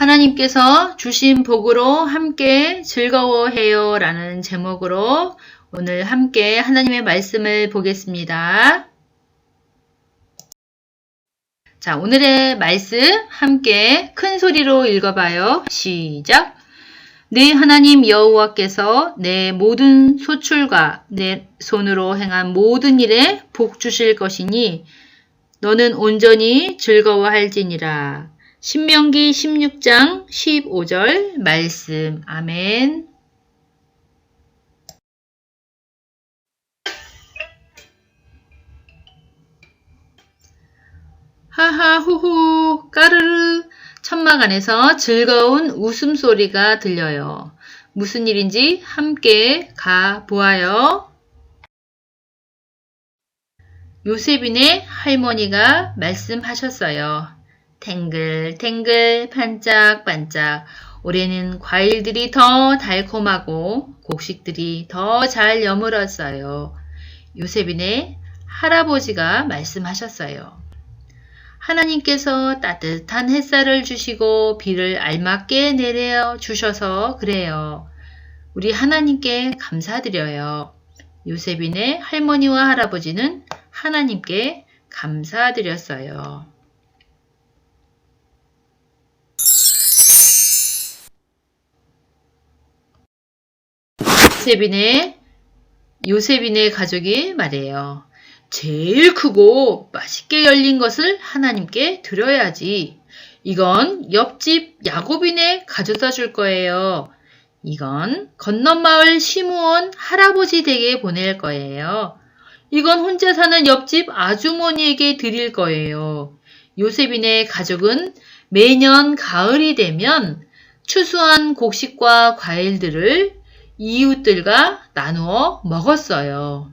하나님께서 주신 복으로 함께 즐거워해요 라는 제목으로 오늘 함께 하나님의 말씀을 보겠습니다. 자, 오늘의 말씀 함께 큰 소리로 읽어봐요. 시작. 내 하나님 여호와께서 내 모든 소출과 내 손으로 행한 모든 일에 복 주실 것이니 너는 온전히 즐거워할지니라. 신명기 16장 15절 말씀. 아멘. 하하후후 까르르 천막 안에서 즐거운 웃음소리가 들려요. 무슨 일인지 함께 가 보아요. 요셉이네 할머니가 말씀하셨어요. 탱글탱글 반짝반짝 올해는 과일들이 더 달콤하고 곡식들이 더 잘 여물었어요. 요셉이네 할아버지가 말씀하셨어요. 하나님께서 따뜻한 햇살을 주시고 비를 알맞게 내려 주셔서 그래요. 우리 하나님께 감사드려요. 요셉이네 할머니와 할아버지는 하나님께 감사드렸어요. 요셉이네, 요셉이네 가족이 말해요. 제일 크고 맛있게 열린 것을 하나님께 드려야지. 이건 옆집 야곱이네 가져다 줄 거예요. 이건 건너마을 시무원 할아버지 댁에 보낼 거예요. 이건 혼자 사는 옆집 아주머니에게 드릴 거예요. 요셉이네 가족은 매년 가을이 되면 추수한 곡식과 과일들을 이웃들과 나누어 먹었어요.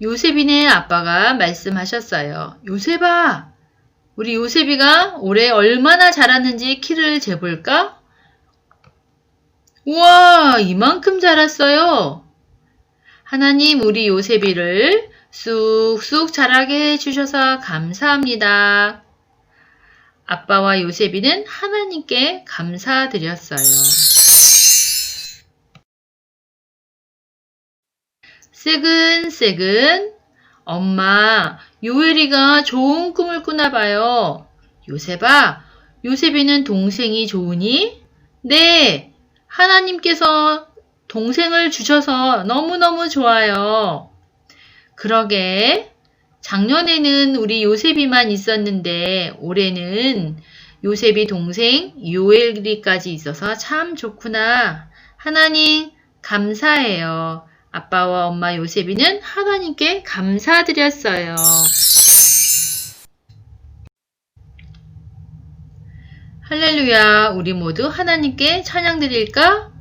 요셉이네 아빠가 말씀하셨어요. 요셉아, 우리 요셉이가 올해 얼마나 자랐는지 키를 재볼까? 우와, 이만큼 자랐어요. 하나님, 우리 요셉이를 쑥쑥 자라게 해주셔서 감사합니다. 아빠와 요셉이는 하나님께 감사드렸어요. 새근새근 엄마 요엘이가 좋은 꿈을 꾸나 봐요. 요셉아 요셉이는 동생이 좋으니? 네 하나님께서 동생을 주셔서 너무너무 좋아요. 그러게 작년에는 우리 요셉이만 있었는데 올해는 요셉이 동생 요엘이까지 있어서 참 좋구나. 하나님 감사해요. 아빠와 엄마 요셉이는 하나님께 감사드렸어요. 할렐루야, 우리 모두 하나님께 찬양 드릴까?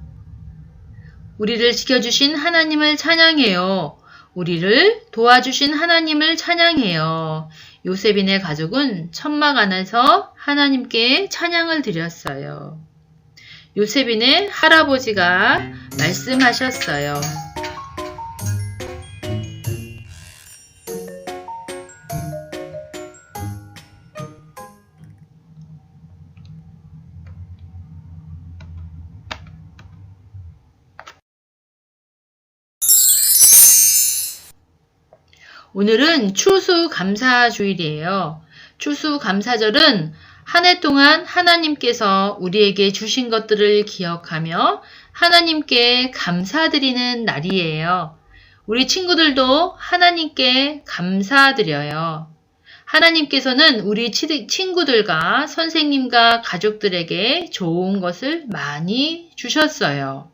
우리를 지켜주신 하나님을 찬양해요. 우리를 도와주신 하나님을 찬양해요. 요셉이네 가족은 천막 안에서 하나님께 찬양을 드렸어요. 요셉이네 할아버지가 말씀하셨어요. 오늘은 추수감사주일이에요. 추수감사절은 한 해 동안 하나님께서 우리에게 주신 것들을 기억하며 하나님께 감사드리는 날이에요. 우리 친구들도 하나님께 감사드려요. 하나님께서는 우리 친구들과 선생님과 가족들에게 좋은 것을 많이 주셨어요.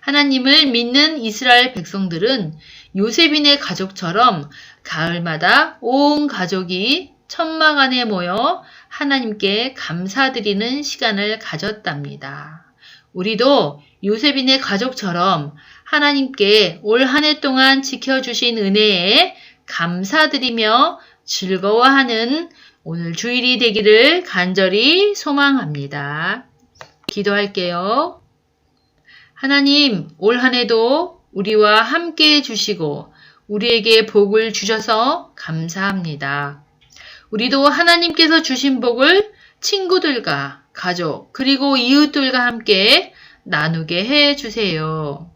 하나님을 믿는 이스라엘 백성들은 요셉인의 가족처럼 가을마다 온 가족이 천막 안에 모여 하나님께 감사드리는 시간을 가졌답니다. 우리도 요셉인의 가족처럼 하나님께 올 한 해 동안 지켜주신 은혜에 감사드리며 즐거워하는 오늘 주일이 되기를 간절히 소망합니다. 기도할게요. 하나님, 올 한 해도 우리와 함께 해주시고 우리에게 복을 주셔서 감사합니다. 우리도 하나님께서 주신 복을 친구들과 가족, 그리고 이웃들과 함께 나누게 해 주세요.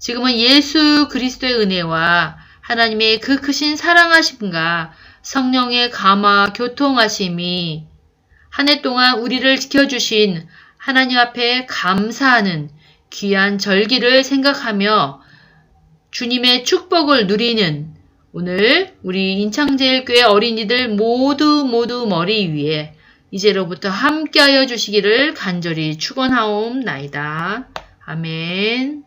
지금은 예수 그리스도의 은혜와 하나님의 그 크신 사랑하심과 성령의 감화 교통하심이 한 해 동안 우리를 지켜주신 하나님 앞에 감사하는 귀한 절기를 생각하며 주님의 축복을 누리는 오늘 우리 인창제일교회 어린이들 모두 모두 머리 위에 이제로부터 함께하여 주시기를 간절히 축원하옵나이다. 아멘.